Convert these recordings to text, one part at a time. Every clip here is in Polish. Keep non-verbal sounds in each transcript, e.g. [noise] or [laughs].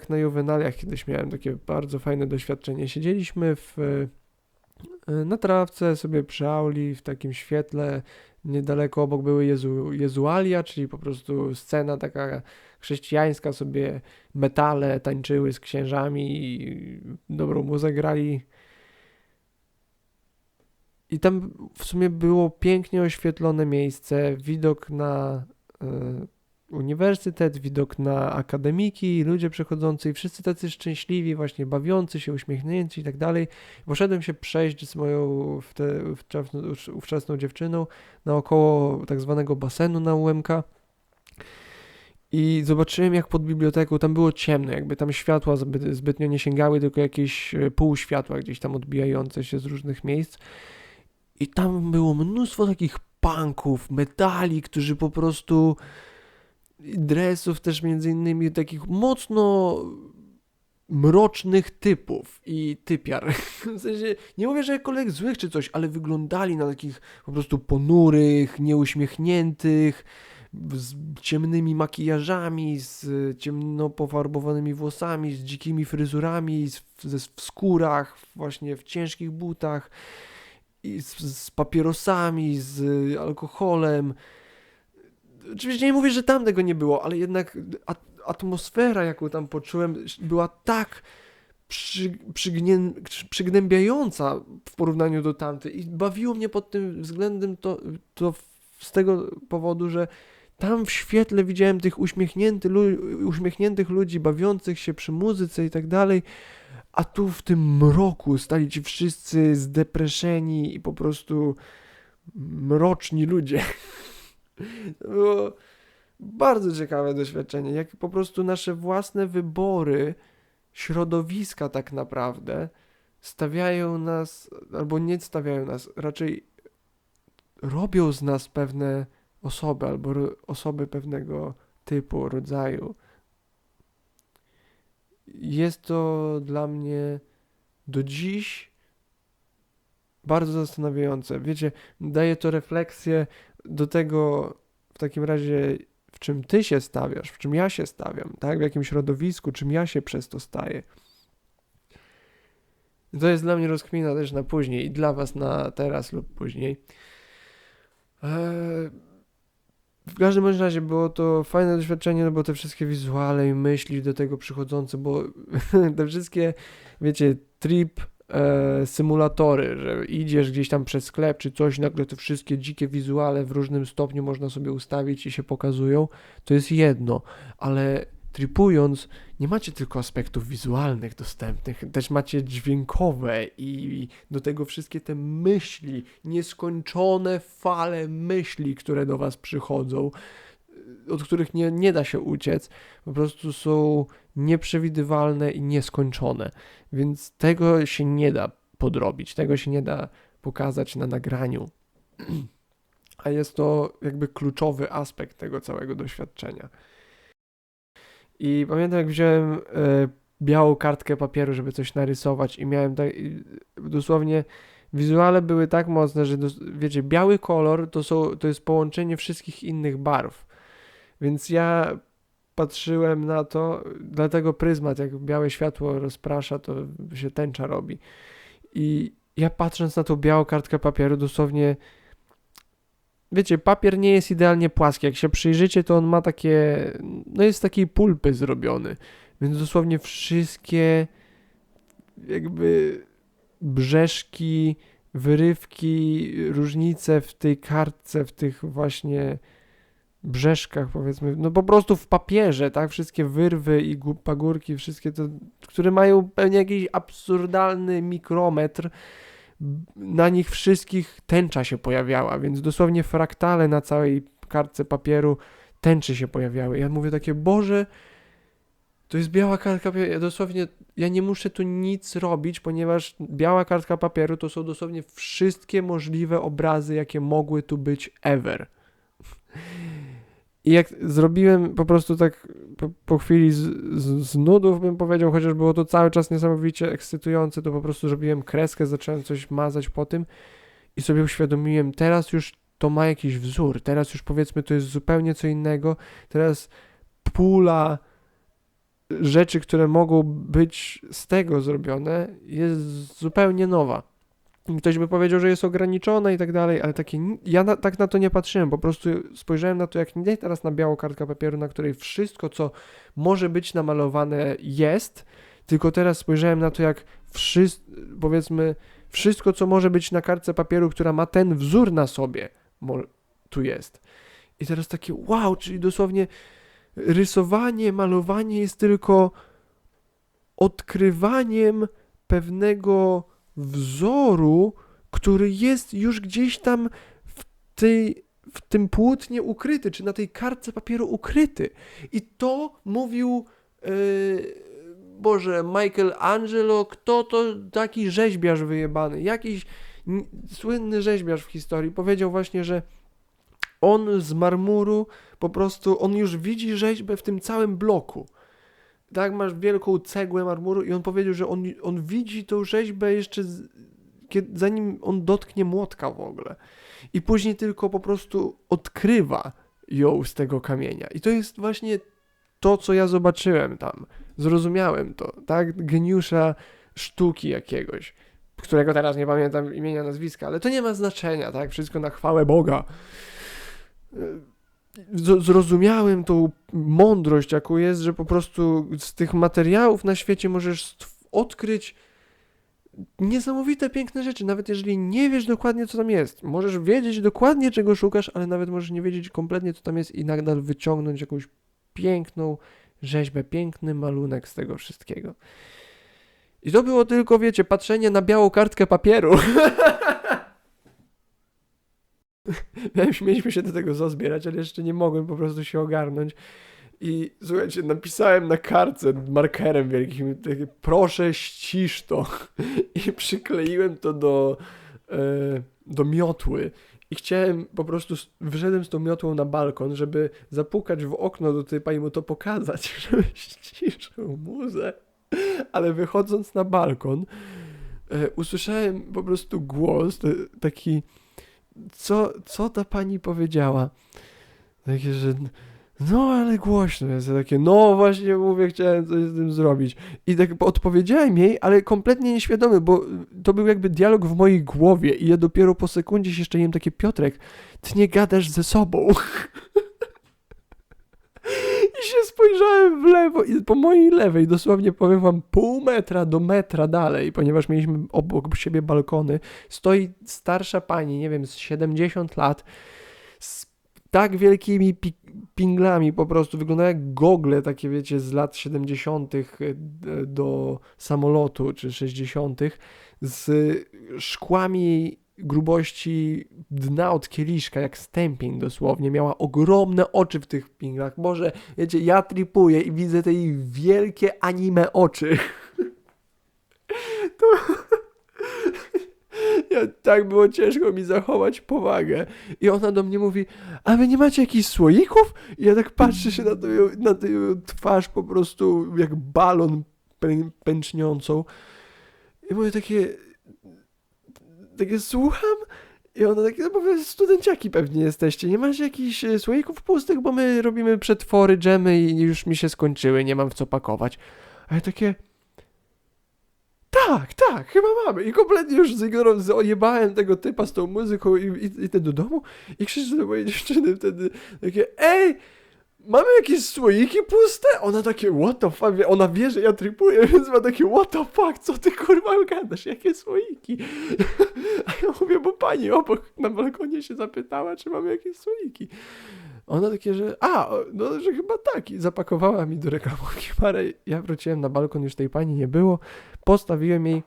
jak na juwenaliach kiedyś miałem takie bardzo fajne doświadczenie. Siedzieliśmy w, e, na trawce sobie przy auli w takim świetle. Niedaleko obok były Jezu, Jezualia, czyli po prostu scena taka chrześcijańska, sobie metale tańczyły z księżami i dobrą muzykę grali. I tam w sumie było pięknie oświetlone miejsce, widok na y, uniwersytet, widok na akademiki, ludzie przechodzący i wszyscy tacy szczęśliwi, właśnie bawiący się, uśmiechnięci i tak dalej. Poszedłem się przejść z moją ówczesną dziewczyną naokoło tak zwanego basenu na UMK. I zobaczyłem, jak pod biblioteką tam było ciemno, jakby tam światła zbyt, zbytnio nie sięgały, tylko jakieś e, pół światła gdzieś tam odbijające się z różnych miejsc. I tam było mnóstwo takich punków, metali, którzy po prostu dresów też między innymi takich mocno mrocznych typów i typiar. [laughs] W sensie, nie mówię, że jakkolwiek złych czy coś, ale wyglądali na takich po prostu ponurych, nieuśmiechniętych, z ciemnymi makijażami, z ciemno pofarbowanymi włosami, z dzikimi fryzurami, z, w skórach, właśnie w ciężkich butach, i z, z papierosami, z alkoholem. Oczywiście nie mówię, że tam tego nie było, ale jednak atmosfera, jaką tam poczułem, była tak przy, przygnębiająca w porównaniu do tamtej i bawiło mnie pod tym względem to, to z tego powodu, że tam w świetle widziałem tych uśmiechnięty, uśmiechniętych ludzi, bawiących się przy muzyce i tak dalej, a tu w tym mroku stali ci wszyscy zdepreszeni i po prostu mroczni ludzie. To było bardzo ciekawe doświadczenie, jak po prostu nasze własne wybory, środowiska tak naprawdę stawiają nas, albo nie stawiają nas, raczej robią z nas pewne osoby albo osoby pewnego typu, rodzaju. Jest to dla mnie do dziś bardzo zastanawiające. Wiecie, daje to refleksję do tego w takim razie, w czym ty się stawiasz, w czym ja się stawiam, tak? W jakim środowisku, czym ja się przez to staję. To jest dla mnie rozkmina też na później i dla was na teraz lub później. Eee, w każdym razie było to fajne doświadczenie, no bo te wszystkie wizuale i myśli do tego przychodzące, bo [laughs] te wszystkie, wiecie, trip e, symulatory, że idziesz gdzieś tam przez sklep czy coś, nagle te wszystkie dzikie wizuale w różnym stopniu można sobie ustawić i się pokazują, to jest jedno, ale tripując, nie macie tylko aspektów wizualnych dostępnych, też macie dźwiękowe i do tego wszystkie te myśli, nieskończone fale myśli, które do Was przychodzą, od których nie, nie da się uciec, po prostu są nieprzewidywalne i nieskończone. Więc tego się nie da podrobić, tego się nie da pokazać na nagraniu. A jest to jakby kluczowy aspekt tego całego doświadczenia. I pamiętam, jak wziąłem e, białą kartkę papieru, żeby coś narysować, i miałem tak, dosłownie wizuale były tak mocne, że wiecie, biały kolor to, są, to jest połączenie wszystkich innych barw. Więc ja patrzyłem na to, dlatego pryzmat, jak białe światło rozprasza, to się tęcza robi. I ja patrząc na tą białą kartkę papieru, dosłownie wiecie, papier nie jest idealnie płaski. Jak się przyjrzycie, to on ma takie, no jest z takiej pulpy zrobiony. Więc dosłownie wszystkie jakby brzeszki, wyrywki, różnice w tej kartce, w tych właśnie brzeszkach, powiedzmy, no po prostu w papierze, tak? Wszystkie wyrwy i pagórki, wszystkie to, które mają pewnie jakiś absurdalny mikrometr, na nich wszystkich tęcza się pojawiała, więc dosłownie fraktale na całej kartce papieru tęczy się pojawiały. Ja mówię takie, Boże, to jest biała kartka papieru. Ja dosłownie, ja nie muszę tu nic robić, ponieważ biała kartka papieru to są dosłownie wszystkie możliwe obrazy, jakie mogły tu być ever. I jak zrobiłem po prostu tak po, po chwili z, z, z, nudów, bym powiedział, chociaż było to cały czas niesamowicie ekscytujące, to po prostu zrobiłem kreskę, zacząłem coś mazać po tym i sobie uświadomiłem, teraz już to ma jakiś wzór, teraz już powiedzmy to jest zupełnie co innego, teraz pula rzeczy, które mogą być z tego zrobione, jest zupełnie nowa. Ktoś by powiedział, że jest ograniczona i tak dalej, ale takie, ja na, tak na to nie patrzyłem. Po prostu spojrzałem na to, jak nie teraz na białą kartkę papieru, na której wszystko, co może być namalowane, jest, tylko teraz spojrzałem na to, jak wszystko, powiedzmy, wszystko, co może być na kartce papieru, która ma ten wzór na sobie, tu jest. I teraz takie, wow, czyli dosłownie rysowanie, malowanie jest tylko odkrywaniem pewnego wzoru, który jest już gdzieś tam w, tej, w tym płótnie ukryty, czy na tej kartce papieru ukryty. I to mówił, yy, Boże, Michael Angelo, kto to taki rzeźbiarz wyjebany, jakiś słynny rzeźbiarz w historii, powiedział właśnie, że on z marmuru po prostu, on już widzi rzeźbę w tym całym bloku. Tak, masz wielką cegłę marmuru i on powiedział, że on, on widzi tą rzeźbę jeszcze z, kiedy, zanim on dotknie młotka w ogóle. I później tylko po prostu odkrywa ją z tego kamienia. I to jest właśnie to, co ja zobaczyłem tam. Zrozumiałem to, tak? Geniusza sztuki jakiegoś, którego teraz nie pamiętam imienia, nazwiska, ale to nie ma znaczenia, tak? Wszystko na chwałę Boga. Zrozumiałem tą mądrość, jaką jest, że po prostu z tych materiałów na świecie możesz odkryć niesamowite, piękne rzeczy, nawet jeżeli nie wiesz dokładnie, co tam jest. Możesz wiedzieć dokładnie, czego szukasz, ale nawet możesz nie wiedzieć kompletnie, co tam jest i nadal wyciągnąć jakąś piękną rzeźbę, piękny malunek z tego wszystkiego. I to było tylko, wiecie, patrzenie na białą kartkę papieru. [laughs] [laughs] Mieliśmy się do tego zazbierać, ale jeszcze nie mogłem po prostu się ogarnąć. I słuchajcie, napisałem na kartce markerem wielkim, takie, proszę ścisz to. [laughs] I przykleiłem to do, e, do miotły. I chciałem po prostu, wyszedłem z tą miotłą na balkon, żeby zapukać w okno do typa i mu to pokazać, [laughs] żeby ściszył muzę. Ale wychodząc na balkon, e, usłyszałem po prostu głos, taki, co, co ta pani powiedziała? Takie, że no ale głośno jest, takie, no właśnie mówię, chciałem coś z tym zrobić. I tak odpowiedziałem jej, ale kompletnie nieświadomy, bo to był jakby dialog w mojej głowie i ja dopiero po sekundzie się jeszcze jem takie, Piotrek, ty nie gadasz ze sobą. [laughs] Się spojrzałem w lewo i po mojej lewej, dosłownie powiem wam pół metra do metra dalej, ponieważ mieliśmy obok siebie balkony, stoi starsza pani, nie wiem, z 70 lat, z tak wielkimi pi- pinglami po prostu, wygląda jak gogle takie, wiecie, z lat 70. do samolotu, czy 60. z szkłami grubości dna od kieliszka, jak stępień dosłownie. Miała ogromne oczy w tych pinglach. Boże, wiecie, ja tripuję i widzę te jej wielkie anime oczy. [laughs] To... [laughs] Ja, tak było ciężko mi zachować powagę. I ona do mnie mówi, a wy nie macie jakichś słoików? I ja tak patrzę się na, na tę ją twarz po prostu jak balon pę, pęczniącą. I mówię takie, takie słucham? I ona takie, no bo wy studenciaki pewnie jesteście, nie macie jakichś e, słoików pustych, bo my robimy przetwory, dżemy i już mi się skończyły, nie mam w co pakować. A ja takie, tak, tak, chyba mamy. I kompletnie już zajebałem tego typa z tą muzyką i, i, idę do domu i krzyczę do mojej dziewczyny wtedy takie, ej, mamy jakieś słoiki puste? Ona takie, what the fuck, ona wie, że ja tripuję, więc ma takie, what the fuck, co ty kurwa gadasz, jakie słoiki? [laughs] A ja mówię, bo pani obok na balkonie się zapytała, czy mamy jakieś słoiki. Ona takie, że a, no, że chyba tak. I zapakowała mi do reklamówki parę. Ja wróciłem na balkon, już tej pani nie było. Postawiłem jej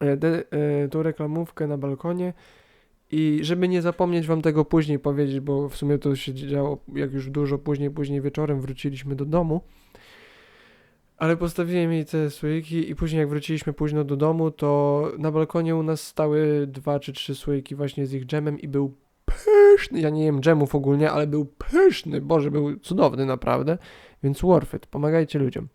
e, de, e, tą reklamówkę na balkonie i żeby nie zapomnieć wam tego później powiedzieć, bo w sumie to się działo jak już dużo później, później wieczorem wróciliśmy do domu. Ale postawiłem jej te słoiki i później jak wróciliśmy późno do domu, to na balkonie u nas stały dwa czy trzy słoiki właśnie z ich dżemem i był pyszny. Ja nie jem dżemów ogólnie, ale był pyszny. Boże, był cudowny naprawdę. Więc worth it. Pomagajcie ludziom.